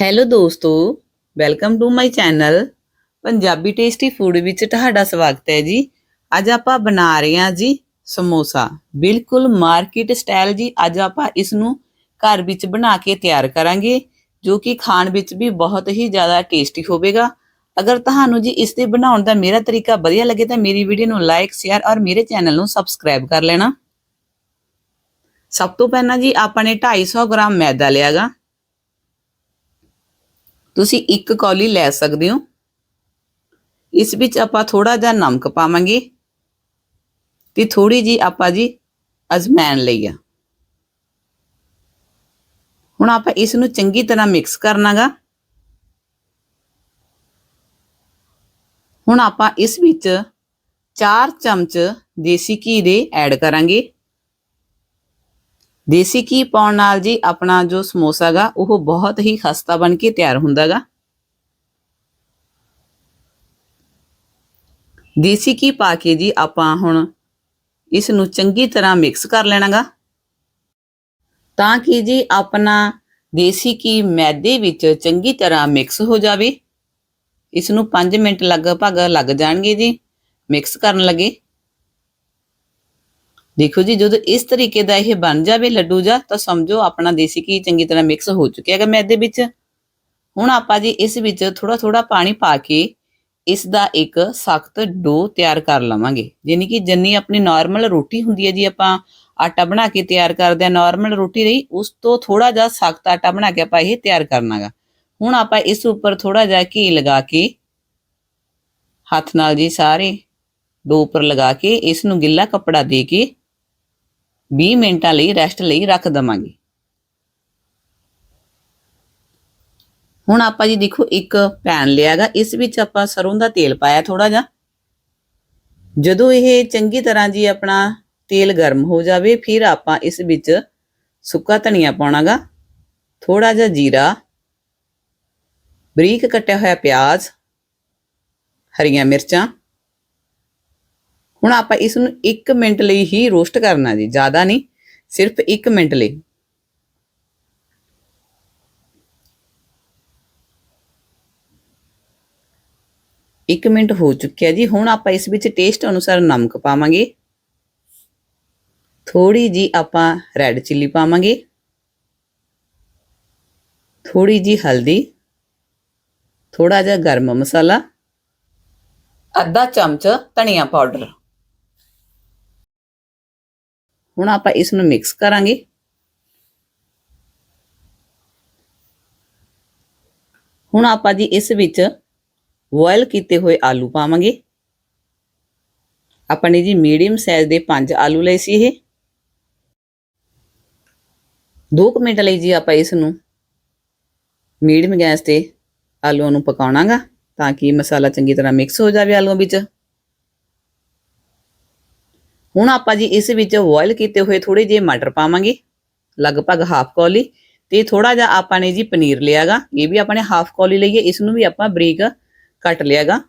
Hello ਦੋਸਤੋ welcome to my channel Punjabi tasty food ਵਿੱਚ ਤੁਹਾਡਾ ਸਵਾਗਤ ਹੈ ਜੀ। ਅੱਜ ਆਪਾਂ ਬਣਾ ਰਹੇ ਹਾਂ ਜੀ ਸਮੋਸਾ। ਬਿਲਕੁਲ ਮਾਰਕੀਟ ਸਟਾਈਲ ਜੀ, ਅੱਜ ਆਪਾਂ ਇਸ ਨੂੰ ਘਰ ਵਿੱਚ ਬਣਾ ਕੇ ਤਿਆਰ ਕਰਾਂਗੇ, ਜੋ ਕਿ ਖਾਣ ਵਿੱਚ ਵੀ ਬਹੁਤ ਹੀ ਜ਼ਿਆਦਾ ਟੇਸਟੀ ਹੋਵੇਗਾ। ਅਗਰ ਤੁਹਾਨੂੰ ਜੀ ਇਸ ਦੇ ਬਣਾਉਣ ਦਾ ਮੇਰਾ ਤਰੀਕਾ ਵਧੀਆ ਲੱਗੇ ਤਾਂ ਮੇਰੀ ਵੀਡੀਓ ਨੂੰ ਲਾਈਕ ਸ਼ੇਅਰ ਔਰ ਮੇਰੇ ਚੈਨਲ ਨੂੰ ਸਬਸਕ੍ਰਾਈਬ ਕਰ ਲੈਣਾ। ਸਭ ਤੋਂ ਪਹਿਲਾਂ ਜੀ ਆਪਾਂ ਨੇ 250 ਗ੍ਰਾਮ ਮੈਦਾ ਲਿਆਗਾ ਤੁਸੀਂ ਇੱਕ ਕੌਲੀ ਲੈ ਸਕਦੇ ਹੋ। ਇਸ ਵਿੱਚ ਆਪਾਂ ਥੋੜਾ ਜਿਹਾ ਨਮਕ ਪਾਵਾਂਗੇ ਤੇ ਥੋੜੀ ਜੀ ਆਪਾਂ ਜੀ ਅਜਮੈਨ ਲਈ ਆ। ਹੁਣ ਆਪਾਂ ਇਸ ਨੂੰ ਚੰਗੀ ਤਰ੍ਹਾਂ ਮਿਕਸ ਕਰਨਾਗਾ ਹੁਣ ਆਪਾਂ ਇਸ ਵਿੱਚ 4 ਚਮਚ ਦੇਸੀ ਘੀ ਦੇ ਐਡ ਕਰਾਂਗੇ। ਦੇਸੀ ਘੀ ਪਾਉਣ ਨਾਲ ਜੀ ਆਪਣਾ ਜੋ ਸਮੋਸਾ ਗਾ, ਉਹ ਬਹੁਤ ਹੀ ਖਸਤਾ ਬਣ ਕੇ ਤਿਆਰ ਹੁੰਦਾਗਾ ਦੇਸੀ ਘੀ ਪਾ ਕੇ ਜੀ ਆਪਾਂ ਹੁਣ ਇਸ ਨੂੰ ਚੰਗੀ ਤਰ੍ਹਾਂ ਮਿਕਸ ਕਰ ਲੈਣਾਗਾ ਤਾਂ ਕਿ ਜੀ ਆਪਣਾ ਦੇਸੀ ਘੀ ਮੈਦੇ ਵਿੱਚ ਚੰਗੀ ਤਰ੍ਹਾਂ ਮਿਕਸ ਹੋ ਜਾਵੇ। ਇਸ ਨੂੰ 5 ਮਿੰਟ ਲਗਭਗ ਲੱਗ ਜਾਣਗੇ ਜੀ ਮਿਕਸ ਕਰਨ ਲੱਗੇ। ਦੇਖੋ ਜੀ, ਜਦੋਂ ਇਸ ਤਰੀਕੇ ਦਾ ਇਹ ਬਣ ਜਾਵੇ ਲੱਡੂ ਜਾ ਤਾਂ ਸਮਝੋ ਆਪਣਾ ਦੇਸੀ ਘੀ ਚੰਗੀ ਤਰ੍ਹਾਂ ਮਿਕਸ ਹੋ ਚੁੱਕਿਆ ਹੈਗਾ। ਮੈਦੇ ਵਿੱਚ ਹੁਣ ਆਪਾਂ ਜੀ ਇਸ ਵਿੱਚ ਥੋੜਾ ਥੋੜਾ ਪਾਣੀ ਪਾ ਕੇ ਇਸ ਦਾ ਇੱਕ ਸਖਤ ਡੋ ਤਿਆਰ ਕਰ ਲਵਾਂਗੇ। ਯਾਨੀ ਕਿ ਜਿੰਨੀ ਆਪਣੀ ਨਾਰਮਲ ਰੋਟੀ ਹੁੰਦੀ ਹੈ ਜੀ, ਆਪਾਂ ਆਟਾ ਬਣਾ ਕੇ ਤਿਆਰ ਕਰਦੇ ਆ ਨਾਰਮਲ ਰੋਟੀ ਰਹੀ, ਉਸ ਤੋਂ ਥੋੜਾ ਜਿਹਾ ਸਖਤ ਆਟਾ ਬਣਾ ਕੇ ਆਪਾਂ ਇਹ ਤਿਆਰ ਕਰਨਾਗਾ ਹੁਣ ਆਪਾਂ ਇਸ ਉੱਪਰ ਥੋੜਾ ਜਿਹਾ ਘੀ ਲਗਾ ਕੇ ਹੱਥ ਨਾਲ ਜੀ ਸਾਰੇ ਡੋ ਉੱਪਰ ਲਗਾ ਕੇ ਇਸ ਨੂੰ ਗਿੱਲਾ ਕੱਪੜਾ ਦੇ ਕੇ 20 ਮਿੰਟਾਂ ਲਈ ਰੈਸਟ ਲਈ ਰੱਖ ਦਵਾਂਗੇ। ਹੁਣ ਆਪਾਂ ਜੀ ਦੇਖੋ ਇੱਕ ਪੈਨ ਲਿਆਗਾ ਇਸ ਵਿੱਚ ਆਪਾਂ ਸਰੋਂ ਦਾ ਤੇਲ ਪਾਇਆ ਥੋੜਾ ਜਿਹਾ। ਜਦੋਂ ਇਹ ਚੰਗੀ ਤਰ੍ਹਾਂ ਜੀ ਆਪਣਾ ਤੇਲ ਗਰਮ ਹੋ ਜਾਵੇ, ਫਿਰ ਆਪਾਂ ਇਸ ਵਿੱਚ ਸੁੱਕਾ ਧਨੀਆ ਪਾਉਣਾਗਾ ਥੋੜਾ ਜਿਹਾ ਜੀਰਾ, ਬਰੀਕ ਕੱਟਿਆ ਹੋਇਆ ਪਿਆਜ਼, ਹਰੀਆਂ ਮਿਰਚਾਂ ਹੁਣ ਆਪਾਂ ਇਸ ਨੂੰ 1 ਮਿੰਟ ਲਈ ਹੀ ਰੋਸਟ ਕਰਨਾ ਜੀ, ਜ਼ਿਆਦਾ ਨਹੀਂ, ਸਿਰਫ 1 ਮਿੰਟ ਲਈ। ਇੱਕ ਮਿੰਟ ਹੋ ਚੁੱਕਿਆ ਜੀ, ਹੁਣ ਆਪਾਂ ਇਸ ਵਿੱਚ ਟੇਸਟ ਅਨੁਸਾਰ ਨਮਕ ਪਾਵਾਂਗੇ। ਥੋੜੀ ਜੀ ਆਪਾਂ ਰੈੱਡ ਚਿੱਲੀ ਪਾਵਾਂਗੇ। ਥੋੜੀ ਜੀ ਹਲਦੀ ਥੋੜਾ ਜਿਹਾ ਗਰਮ ਮਸਾਲਾ। ਅੱਧਾ ਚਮਚ ਧਨੀਆ ਪਾਊਡਰ। ਹੁਣ ਆਪਾਂ ਇਸ ਨੂੰ ਮਿਕਸ ਕਰਾਂਗੇ। ਹੁਣ ਆਪਾਂ ਜੀ ਇਸ ਵਿੱਚ ਬੋਇਲ ਕੀਤੇ ਹੋਏ ਆਲੂ ਪਾਵਾਂਗੇ। ਆਪਾਂ ਨੇ ਜੀ ਮੀਡੀਅਮ ਸਾਈਜ਼ ਦੇ 5 ਆਲੂ ਲਏ ਸੀ ਇਹ। 2 ਮਿੰਟ ਲਈ ਜੀ ਆਪਾਂ ਇਸ ਨੂੰ ਮੀਡੀਅਮ ਗੈਸ ਤੇ ਆਲੂਆਂ ਨੂੰ ਪਕਾਉਣਾਗਾ ਤਾਂ ਕਿ ਮਸਾਲਾ ਚੰਗੀ ਤਰ੍ਹਾਂ ਮਿਕਸ ਹੋ ਜਾਵੇ ਆਲੂਆਂ ਵਿੱਚ। ਹੁਣ ਆਪਾਂ ਜੀ ਇਸ ਵਿੱਚ ਬੋਇਲ ਕੀਤੇ ਹੋਏ ਥੋੜੇ ਜਿਹੇ ਮਟਰ ਪਾਵਾਂਗੇ, ਲਗਭਗ ਹਾਫ ਕੌਲੀ, ਤੇ ਥੋੜਾ ਜਿਹਾ ਆਪਾਂ ਨੇ ਜੀ ਪਨੀਰ ਲਿਆਗਾ, ਇਹ ਵੀ ਆਪਾਂ ਨੇ ਹਾਫ ਕੌਲੀ ਲਈਏ ਇਸ ਨੂੰ ਵੀ ਆਪਾਂ ਬਰੀਕ ਕੱਟ ਲਿਆਗਾ।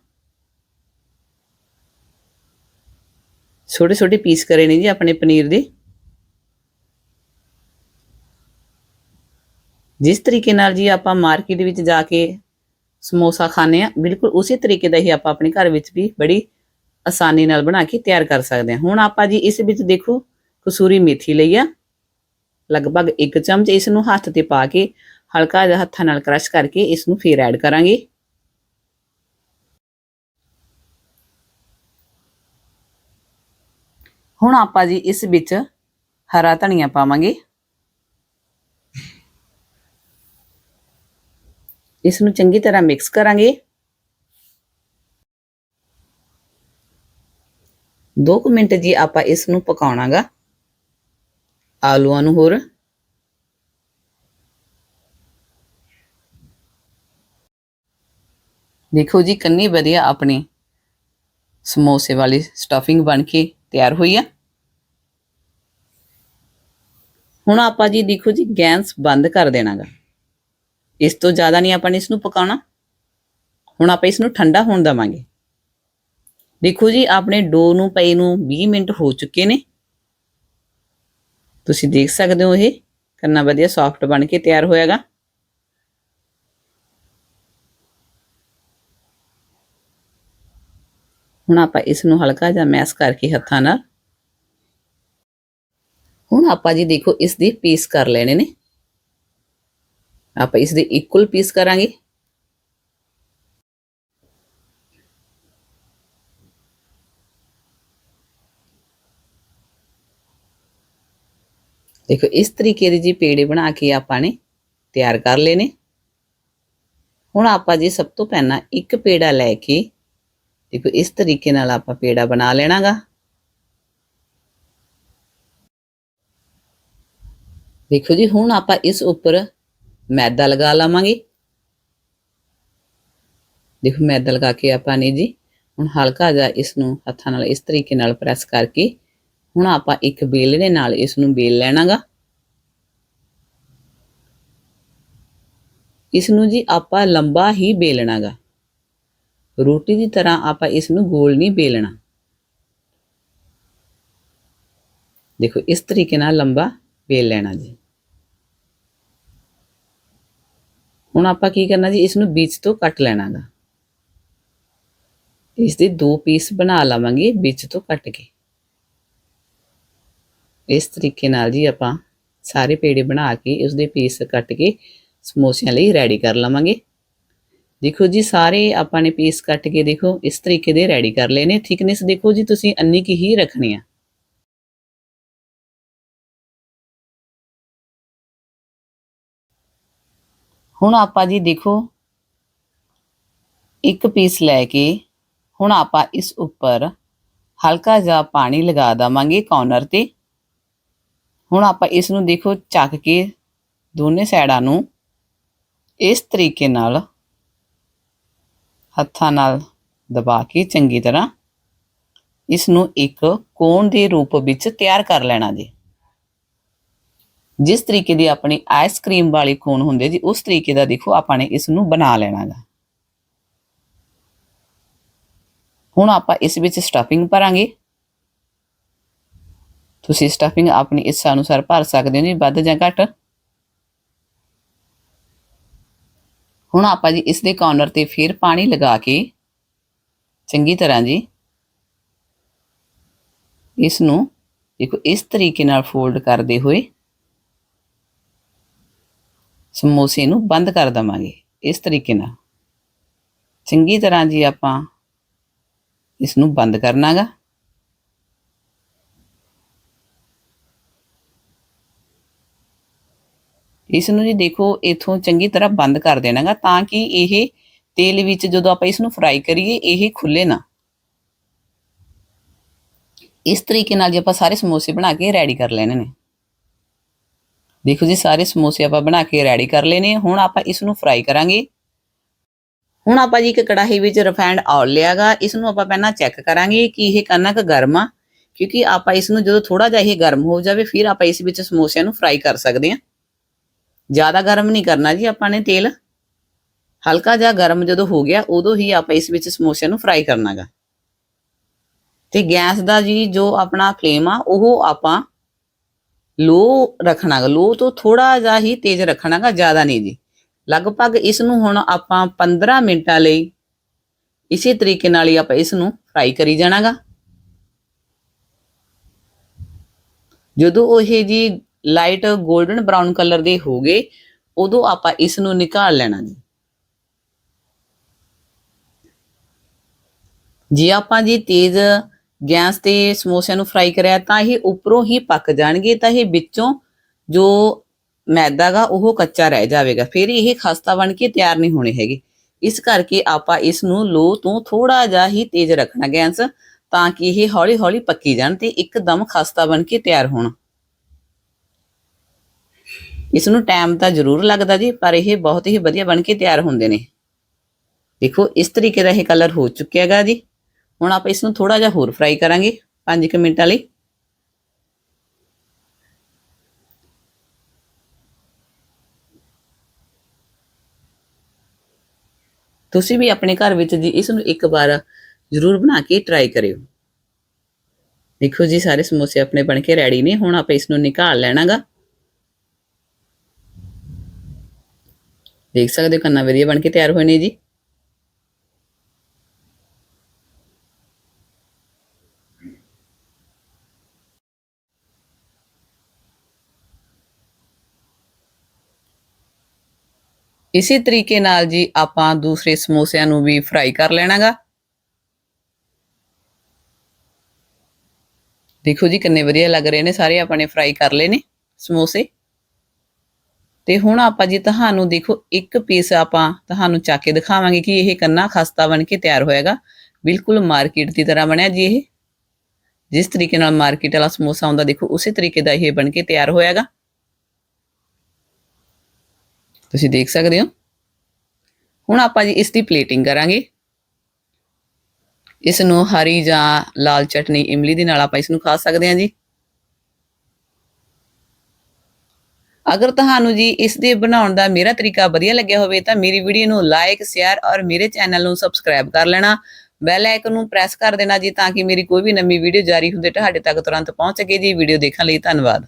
ਛੋਟੇ ਛੋਟੇ ਪੀਸ ਕਰੇ ਨੇ ਜੀ ਆਪਣੇ ਪਨੀਰ ਦੇ। ਜਿਸ ਤਰੀਕੇ ਨਾਲ ਜੀ ਆਪਾਂ ਮਾਰਕੀਟ ਵਿੱਚ ਜਾ ਕੇ ਸਮੋਸਾ ਖਾਣੇ ਆ ਬਿਲਕੁਲ ਉਸੇ ਤਰੀਕੇ ਦਾ ਹੀ ਆਪਾਂ ਆਪਣੇ ਘਰ ਵਿੱਚ ਵੀ ਬੜੀ ਆਸਾਨੀ ਨਾਲ ਬਣਾ ਕੇ ਤਿਆਰ ਕਰ ਸਕਦੇ ਹਾਂ। ਹੁਣ ਆਪਾਂ ਜੀ ਇਸ ਵਿੱਚ ਦੇਖੋ, ਕਸੂਰੀ ਮੇਥੀ ਲਈ ਆ। ਲਗਭਗ 1 ਚਮਚ ਇਸ ਨੂੰ ਹੱਥ ਤੇ ਪਾ ਕੇ, ਹਲਕਾ ਜਿਹਾ ਹੱਥਾਂ ਨਾਲ ਕ੍ਰਸ਼ ਕਰਕੇ ਇਸ ਨੂੰ ਫੇਰ ਐਡ ਕਰਾਂਗੇ। ਹੁਣ ਆਪਾਂ ਜੀ ਇਸ ਵਿੱਚ ਹਰਾ ਧਨੀਆ ਪਾਵਾਂਗੇ। ਇਸ ਨੂੰ ਚੰਗੀ ਤਰ੍ਹਾਂ ਮਿਕਸ ਕਰਾਂਗੇ। 2 ਮਿੰਟ ਜੀ ਆਪਾਂ ਇਸ ਨੂੰ ਪਕਾਉਣਾਗਾ। ਆਲੂਆਂ ਨੂੰ ਹੋਰ। ਦੇਖੋ ਜੀ, ਕੰਨੀ ਵਧੀਆ ਆਪਣੀ ਸਮੋਸੇ ਵਾਲੀ ਸਟਫਿੰਗ ਬਣ ਕੇ ਤਿਆਰ ਹੋਈ ਆ। ਹੁਣ ਆਪਾਂ ਜੀ ਦੇਖੋ ਜੀ, ਗੈਸ ਬੰਦ ਕਰ ਦੇਣਾਗਾ। ਇਸ ਤੋਂ ਜ਼ਿਆਦਾ ਨਹੀਂ ਆਪਾਂ ਨੇ ਇਸ ਨੂੰ ਪਕਾਉਣਾ। ਹੁਣ ਆਪਾਂ ਇਸ ਨੂੰ ਠੰਡਾ ਹੋਣ ਦਵਾਂਗੇ। ਦੇਖੋ ਜੀ, ਆਪਣੇ ਡੋ ਨੂੰ ਪਈ ਨੂੰ 20 ਮਿੰਟ ਹੋ ਚੁੱਕੇ ਨੇ। ਤੁਸੀਂ ਦੇਖ ਸਕਦੇ ਹੋ ਇਹ ਕਿੰਨਾ ਵਧੀਆ ਸੌਫਟ ਬਣ ਕੇ ਤਿਆਰ ਹੋਇਆਗਾ। ਹੁਣ ਆਪਾਂ ਇਸ ਨੂੰ ਹਲਕਾ ਜਿਹਾ ਮੈਸ ਕਰਕੇ ਹੱਥਾਂ ਨਾਲ। ਹੁਣ ਆਪਾਂ ਜੀ ਦੇਖੋ, ਇਸ ਦੇ ਪੀਸ ਕਰ ਲੈਣੇ ਨੇ। ਆਪਾਂ ਇਸ ਦੇ ਇਕੁਅਲ ਪੀਸ ਕਰਾਂਗੇ। ਦੇਖੋ, ਇਸ ਤਰੀਕੇ ਦੇ ਜੀ ਪੇੜੇ ਬਣਾ ਕੇ ਆਪਾਂ ਨੇ ਤਿਆਰ ਕਰ ਲਏ ਨੇ। ਹੁਣ ਆਪਾਂ ਜੀ ਸਭ ਤੋਂ ਪਹਿਲਾਂ ਇੱਕ ਪੇੜਾ ਲੈ ਕੇ, ਦੇਖੋ, ਇਸ ਤਰੀਕੇ ਨਾਲ ਆਪਾਂ ਪੇੜਾ ਬਣਾ ਲੈਣਾਗਾ। ਦੇਖੋ ਜੀ, ਹੁਣ ਆਪਾਂ ਇਸ ਉੱਪਰ ਮੈਦਾ ਲਗਾ ਲਵਾਂਗੇ। ਦੇਖੋ, ਮੈਦਾ ਲਗਾ ਕੇ ਆਪਾਂ ਨੇ ਜੀ ਹੁਣ ਹਲਕਾ ਜਿਹਾ ਇਸ ਨੂੰ ਹੱਥਾਂ ਨਾਲ ਇਸ ਤਰੀਕੇ ਨਾਲ ਪ੍ਰੈਸ ਕਰਕੇ ਹੁਣ ਆਪਾਂ ਇੱਕ ਬੇਲਣੇ ਨਾਲ ਇਸ ਨੂੰ ਬੇਲ ਲੈਣਾਗਾ। ਇਸ ਨੂੰ ਜੀ ਆਪਾਂ ਲੰਬਾ ਹੀ ਬੇਲਣਾਗਾ। ਰੋਟੀ ਦੀ ਤਰ੍ਹਾਂ ਆਪਾਂ ਇਸ ਨੂੰ ਗੋਲ ਨਹੀਂ ਬੇਲਣਾ। ਦੇਖੋ, ਇਸ ਤਰੀਕੇ ਨਾਲ ਲੰਬਾ ਬੇਲ ਲੈਣਾ ਜੀ। ਹੁਣ ਆਪਾਂ ਕੀ ਕਰਨਾ ਜੀ ਇਸ ਨੂੰ ਵਿੱਚ ਤੋਂ ਕੱਟ ਲੈਣਾਗਾ। ਇਸ ਦੇ ਦੋ ਪੀਸ ਬਣਾ ਲਵਾਂਗੇ ਵਿੱਚ ਤੋਂ ਕੱਟ ਕੇ। ਇਸ ਤਰੀਕੇ ਨਾਲ ਜੀ ਆਪਾਂ ਸਾਰੇ ਪੇੜੇ ਬਣਾ ਕੇ ਉਸ ਦੇ ਪੀਸ ਕੱਟ ਕੇ ਸਮੋਸਿਆਂ ਲਈ ਰੈਡੀ ਕਰ ਲਵਾਂਗੇ। ਦੇਖੋ ਜੀ, ਸਾਰੇ ਆਪਾਂ ਨੇ ਪੀਸ ਕੱਟ ਕੇ ਦੇਖੋ, ਇਸ ਤਰੀਕੇ ਦੇ ਰੈਡੀ ਕਰ ਲਏ ਨੇ। ਥਿਕਨੈਸ ਦੇਖੋ ਜੀ, ਤੁਸੀਂ ਅੰਨੀ ਕੀ ਹੀ ਰੱਖਣੀ ਆ। ਹੁਣ ਆਪਾਂ ਜੀ ਦੇਖੋ, ਇੱਕ ਪੀਸ ਲੈ ਕੇ ਹੁਣ ਆਪਾਂ ਇਸ ਉੱਪਰ ਹਲਕਾ ਜਿਹਾ ਪਾਣੀ ਲਗਾ ਦਵਾਂਗੇ ਕਾਰਨਰ ਤੇ। ਹੁਣ ਆਪਾਂ ਇਸ ਨੂੰ ਦੇਖੋ ਚੱਕ ਕੇ ਦੋਨੇ ਸਾਈਡਾਂ ਨੂੰ ਇਸ ਤਰੀਕੇ ਨਾਲ ਹੱਥਾਂ ਨਾਲ ਦਬਾ ਕੇ ਚੰਗੀ ਤਰ੍ਹਾਂ ਇਸ ਨੂੰ ਇੱਕ ਕੋਣ ਦੇ ਰੂਪ ਵਿੱਚ ਤਿਆਰ ਕਰ ਲੈਣਾ ਜੀ। ਜਿਸ ਤਰੀਕੇ ਦੀ ਆਪਣੀ ਆਈਸਕ੍ਰੀਮ ਵਾਲੀ ਕੋਨ ਹੁੰਦੇ ਜੀ, ਉਸ ਤਰੀਕੇ ਦਾ ਦੇਖੋ ਆਪਾਂ ਨੇ ਇਸ ਨੂੰ ਬਣਾ ਲੈਣਾ ਲੈਣਾਗਾ ਹੁਣ ਆਪਾਂ ਇਸ ਵਿੱਚ ਸਟਫਿੰਗ ਭਰਾਂਗੇ। ਤੁਸੀਂ ਸਟਫਿੰਗ ਆਪਣੀ ਇੱਛਾ ਅਨੁਸਾਰ ਭਰ ਸਕਦੇ ਹੋ ਜੀ, ਵੱਧ ਜਾਂ ਘੱਟ। ਹੁਣ ਆਪਾਂ ਜੀ ਇਸ ਦੇ ਕਾਰਨਰ ਤੇ ਫਿਰ ਪਾਣੀ ਲਗਾ ਕੇ, ਚੰਗੀ ਤਰ੍ਹਾਂ ਜੀ ਇਸ ਨੂੰ ਦੇਖੋ ਇਸ ਤਰੀਕੇ ਨਾਲ ਫੋਲਡ ਕਰਦੇ ਹੋਏ, ਸਮੋਸੇ ਨੂੰ ਬੰਦ ਕਰ ਦਵਾਂਗੇ ਇਸ ਤਰੀਕੇ ਨਾਲ। ਚੰਗੀ ਤਰ੍ਹਾਂ ਜੀ ਆਪਾਂ ਇਸ ਨੂੰ ਬੰਦ ਕਰਨਾਗਾ। ਇਸ ਨੂੰ ਜੀ ਦੇਖੋ ਇਥੋਂ ਚੰਗੀ ਤਰ੍ਹਾਂ ਬੰਦ ਕਰ ਦੇਣਾਗਾ ਤਾਂ ਕਿ ਇਹ ਤੇਲ ਵਿੱਚ ਜਦੋਂ ਆਪਾਂ ਇਸ ਨੂੰ ਫਰਾਈ ਕਰੀਏ, ਇਹ ਖੁੱਲੇ ਨਾ। ਇਸ ਤਰੀਕੇ ਨਾਲ ਜੀ ਆਪਾਂ ਸਾਰੇ ਸਮੋਸੇ ਬਣਾ ਕੇ ਰੈਡੀ ਕਰ ਲੈਣੇ ਨੇ। ਦੇਖੋ ਜੀ, ਸਾਰੇ ਸਮੋਸੇ ਆਪਾਂ ਬਣਾ ਕੇ ਰੈਡੀ ਕਰ ਲਏ ਹੁਣ ਆਪਾਂ ਇਸ ਨੂੰ ਫਰਾਈ ਕਰਾਂਗੇ। ਹੁਣ ਆਪਾਂ ਜੀ ਇੱਕ ਕੜਾਹੀ ਵਿੱਚ ਰਿਫਾਈਨਡ ਆਇਲ ਲਿਆਗਾ। ਇਸ ਨੂੰ ਆਪਾਂ ਪਹਿਲਾਂ ਚੈੱਕ ਕਰਾਂਗੇ ਕਿ ਇਹ ਕਿੰਨਾ ਕੁ ਗਰਮ ਆ। ਕਿਉਂਕਿ ਆਪਾਂ ਇਸ ਨੂੰ ਜਦੋਂ ਥੋੜਾ ਜਿਹਾ ਇਹ ਗਰਮ ਹੋ ਜਾਵੇ, ਫਿਰ ਆਪਾਂ ਇਸ ਵਿੱਚ ਸਮੋਸਿਆਂ ਨੂੰ ਫਰਾਈ ਕਰ ਸਕਦੇ ਹਾਂ। ਜ਼ਿਆਦਾ ਗਰਮ ਨਹੀਂ ਕਰਨਾ ਜੀ ਆਪਾਂ ਨੇ ਤੇਲ। ਹਲਕਾ ਜਿਹਾ ਗਰਮ ਜਦੋਂ ਹੋ ਗਿਆ, ਉਦੋਂ ਹੀ ਆਪਾਂ ਇਸ ਵਿੱਚ ਸਮੋਸਿਆਂ ਨੂੰ ਫਰਾਈ ਕਰਨਾਗਾ। ਤੇ ਗੈਸ ਦਾ ਜੀ ਜੋ ਆਪਣਾ ਫਲੇਮ ਆ, ਉਹ ਆਪਾਂ ਲੋ ਰੱਖਣਾਗਾ, ਲੋ ਤੋਂ ਥੋੜਾ ਜਿਹਾ ਹੀ ਤੇਜ਼ ਰੱਖਣਾਗਾ, ਜ਼ਿਆਦਾ ਨਹੀਂ ਜੀ। ਲਗਭਗ ਇਸ ਨੂੰ ਹੁਣ ਆਪਾਂ 15 ਮਿੰਟਾਂ ਲਈ ਇਸੇ ਤਰੀਕੇ ਨਾਲ ਹੀ ਆਪਾਂ ਇਸ ਨੂੰ ਫਰਾਈ ਕਰੀ ਜਾਣਾਗਾ। ਜਦੋਂ ਉਹ ਜੀ ਲਾਈਟ 골ਡਨ ਬ੍ਰਾਊਨ ਕਲਰ ਦੇ ਹੋ ਗਏ, ਉਦੋਂ ਆਪਾਂ ਇਸ ਨੂੰ ਨਿਕਾਲ ਲੈਣਾ ਜੀ। ਜੇ ਆਪਾਂ ਜੀ ਤੇਜ਼ ਗੈਸ ਤੇ ਸਮੋਸਿਆਂ ਨੂੰ ਫਰਾਈ ਕਰਿਆ, ਤਾਂ ਇਹ ਉੱਪਰੋਂ ਹੀ ਪੱਕ ਜਾਣਗੇ, ਤਾਂ ਇਹ ਵਿੱਚੋਂ ਜੋ ਮੈਦਾ ਗਾ, ਉਹ ਕੱਚਾ ਰਹਿ ਜਾਵੇਗਾ। ਫਿਰ ਇਹ ਖਸਤਾ ਬਣ ਕੇ ਤਿਆਰ ਨਹੀਂ ਹੋਣੇ ਹੈਗੇ। ਇਸ ਕਰਕੇ ਆਪਾਂ ਇਸ ਨੂੰ ਲੋ ਤੋਂ ਥੋੜਾ ਜਿਹਾ ਹੀ ਤੇਜ਼ ਰੱਖਣਾ ਗੈਸ, ਤਾਂ ਕਿ ਇਹ ਹੌਲੀ ਹੌਲੀ ਪੱਕੀ ਜਾਣ ਤੇ ਇੱਕਦਮ ਖਸਤਾ ਬਣ ਕੇ ਤਿਆਰ ਹੋਣ। ਇਸ ਨੂੰ ਟਾਈਮ ਤਾਂ ਜ਼ਰੂਰ ਲੱਗਦਾ ਜੀ, ਪਰ ਇਹ ਬਹੁਤ ਹੀ ਵਧੀਆ ਬਣ ਕੇ ਤਿਆਰ ਹੁੰਦੇ ਨੇ। ਦੇਖੋ, ਇਸ ਤਰੀਕੇ ਦਾ ਇਹ ਕਲਰ ਹੋ ਚੁੱਕਿਆ ਹੈਗਾ ਜੀ। ਹੁਣ ਆਪਾਂ ਇਸ ਨੂੰ ਥੋੜਾ ਜਿਹਾ ਹੋਰ ਫਰਾਈ ਕਰਾਂਗੇ 5 ਮਿੰਟਾਂ ਲਈ। ਤੁਸੀਂ ਵੀ ਆਪਣੇ ਘਰ ਵਿੱਚ ਜੀ ਇਸ ਨੂੰ ਇੱਕ ਵਾਰ ਜ਼ਰੂਰ ਬਣਾ ਕੇ ਟਰਾਈ ਕਰਿਓ। ਦੇਖੋ ਜੀ, ਸਾਰੇ ਸਮੋਸੇ ਆਪਣੇ ਬਣ ਕੇ ਰੈਡੀ ਨੇ। ਹੁਣ ਆਪਾਂ ਇਸ ਨੂੰ ਨਿਕਾਲ ਲੈਣਾਗਾ। ਦੇਖ ਸਕਦੇ ਹੋ ਕੰਨਾ ਵਧੀਆ ਬਣ ਕੇ ਤਿਆਰ ਹੋਏ ਨੇ ਜੀ। ਇਸੇ ਤਰੀਕੇ ਨਾਲ ਜੀ ਆਪਾਂ ਦੂਸਰੇ ਸਮੋਸਿਆਂ ਨੂੰ ਵੀ ਫਰਾਈ ਕਰ ਲੈਣਾਗਾ। ਦੇਖੋ ਜੀ, ਕਿੰਨੇ ਵਧੀਆ ਲੱਗ ਰਹੇ ਨੇ ਸਾਰੇ, ਆਪਾਂ ਨੇ ਫਰਾਈ ਕਰ ਲਏ ਨੇ ਸਮੋਸੇ। ਤੇ ਹੁਣ ਆਪਾਂ ਜੀ ਤੁਹਾਨੂੰ ਦੇਖੋ ਇੱਕ ਪੀਸ ਆਪਾਂ ਤੁਹਾਨੂੰ ਚੱਕ ਕੇ ਦਿਖਾਵਾਂਗੇ ਕਿ ਇਹ ਕੰਨਾ ਖਸਤਾ ਬਣ ਕੇ ਤਿਆਰ ਹੋਏਗਾ। ਬਿਲਕੁਲ ਮਾਰਕੀਟ ਦੀ ਤਰ੍ਹਾਂ ਬਣਿਆ ਜੀ ਇਹ। ਜਿਸ ਤਰੀਕੇ ਨਾਲ ਮਾਰਕੀਟ ਵਾਲਾ ਸਮੋਸਾ ਹੁੰਦਾ ਦੇਖੋ ਉਸੇ ਤਰੀਕੇ ਦਾ ਇਹ ਬਣ ਕੇ ਤਿਆਰ ਹੋਇਆਗਾ ਤੁਸੀਂ ਦੇਖ ਸਕਦੇ ਹੋ। ਹੁਣ ਆਪਾਂ ਜੀ ਇਸ ਦੀ ਪਲੇਟਿੰਗ ਕਰਾਂਗੇ। ਇਸ ਨੂੰ ਹਰੀ ਜਾਂ ਲਾਲ ਚਟਨੀ, ਇਮਲੀ ਦੇ ਨਾਲ ਆਪਾਂ ਇਸ ਨੂੰ ਖਾ ਸਕਦੇ ਹਾਂ ਜੀ। ਅਗਰ ਤੁਹਾਨੂੰ ਜੀ ਇਸ ਦੇ ਬਣਾਉਣ ਦਾ ਮੇਰਾ ਤਰੀਕਾ ਵਧੀਆ ਲੱਗਿਆ ਹੋਵੇ ਤਾਂ ਮੇਰੀ ਵੀਡੀਓ ਨੂੰ ਲਾਈਕ ਸ਼ੇਅਰ ਔਰ ਮੇਰੇ ਚੈਨਲ ਨੂੰ ਸਬਸਕ੍ਰਾਈਬ ਕਰ ਲੈਣਾ। ਬੈਲ ਆਈਕਨ ਨੂੰ ਪ੍ਰੈਸ ਕਰ ਦੇਣਾ ਜੀ ਤਾਂ ਕਿ ਮੇਰੀ ਕੋਈ ਵੀ ਨਵੀਂ ਵੀਡੀਓ ਜਾਰੀ ਹੁੰਦੇ ਤੁਹਾਡੇ ਤੱਕ ਤੁਰੰਤ ਪਹੁੰਚ ਸਕੇ ਜੀ। ਵੀਡੀਓ ਦੇਖਣ ਲਈ ਧੰਨਵਾਦ।